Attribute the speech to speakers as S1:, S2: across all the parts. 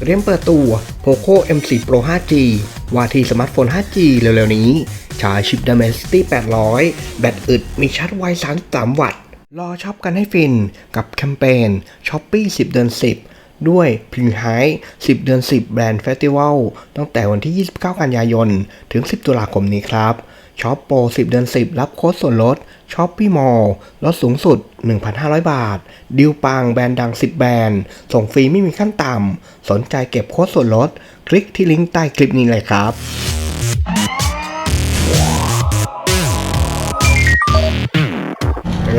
S1: เตรียมเปิดตัว POCO M4 Pro 5G วาทีสมาร์ทโฟน 5G เร็วๆนี้ชาร์จชิป Dimensity 800 แบตอึดมีชาร์จไว 33 วัตต์ รอช็อปกันให้ฟินกับแคมเปญ Shopee 10 เดือน 10 ด้วยพิงไฮ10 เดือน 10 แบรนด์เฟสติวัลตั้งแต่วันที่ 29 กันยายน ถึง 10 ตุลาคมนี้ครับช็อปโปร 10 เดือน 10 รับโค้ดส่วนลดช็อปปี้มอลลดสูงสุด 1,500 บาท ดิวปังแบรนด์ดัง 10 แบรนด์ ส่งฟรีไม่มีขั้นต่ำ สนใจเก็บโค้ดส่วนลด คลิกที่ลิงก์ใต้คลิปนี้เลยครับ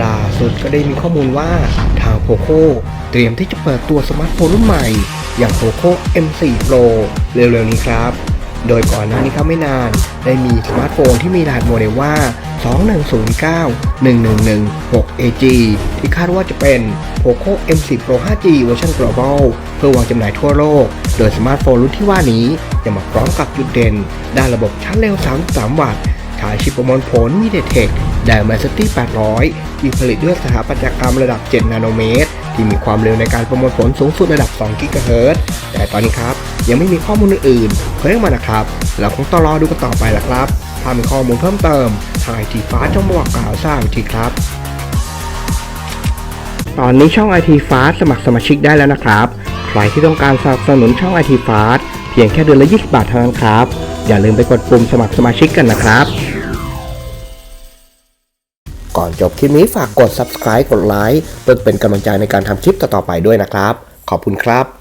S1: ล่าสุดก็ได้มีข้อมูลว่าทาง POCO เตรียมที่จะเปิดตัวสมาร์ทโฟนรุ่นใหม่ อย่าง POCO M4 Pro เร็วๆนี้ครับ โดยก่อนหน้านี้ครับไม่นาน ได้มีสมาร์ทโฟนที่มีรหัสโมเดลว่า 2109-1116AG ที่คาดว่าจะเป็น POCO M4 Pro 5G เวอร์ชัน Global เพื่อวางจำหน่ายทั่วโลก โดยสมาร์ทโฟนรุ่นที่ว่านี้จะมาพร้อมกับจุดเด่น ด้านระบบชาร์จเร็ว 33 วัตต์ ฉายชิปประมวลผล MediaTek Dimensity 800 ที่ผลิตด้วยสถาปัตยกรรมระดับ 7 นาโนเมตร ที่มีความเร็วในการประมวลผลสูงสุดระดับ 2 กิกะเฮิรตซ์แต่ตอนนี้ครับ ยังไม่มีข้อมูลอื่นๆเผยออกมานะครับ เราคงต้องรอดูกันต่อไปละครับ ถ้ามีข้อมูลเพิ่มเติมทางไอทีฟ้าจ้องมาบอกกล่าวทราบอีกทีครับ ตอนนี้ช่อง IT Fast สมัครสมาชิกได้แล้วนะครับ ใครที่ต้องการสนับสนุนช่อง IT Fast เพียงแค่เดือนละ 20 บาทเท่านั้นครับ อย่าลืมไปกดปุ่มสมัครสมาชิกกันนะครับ ก่อนจบคลิปนี้ฝากกด subscribe กดไลค์เพื่อเป็นกำลังใจในการทำคลิปต่อๆไปด้วยนะครับ ขอบคุณครับ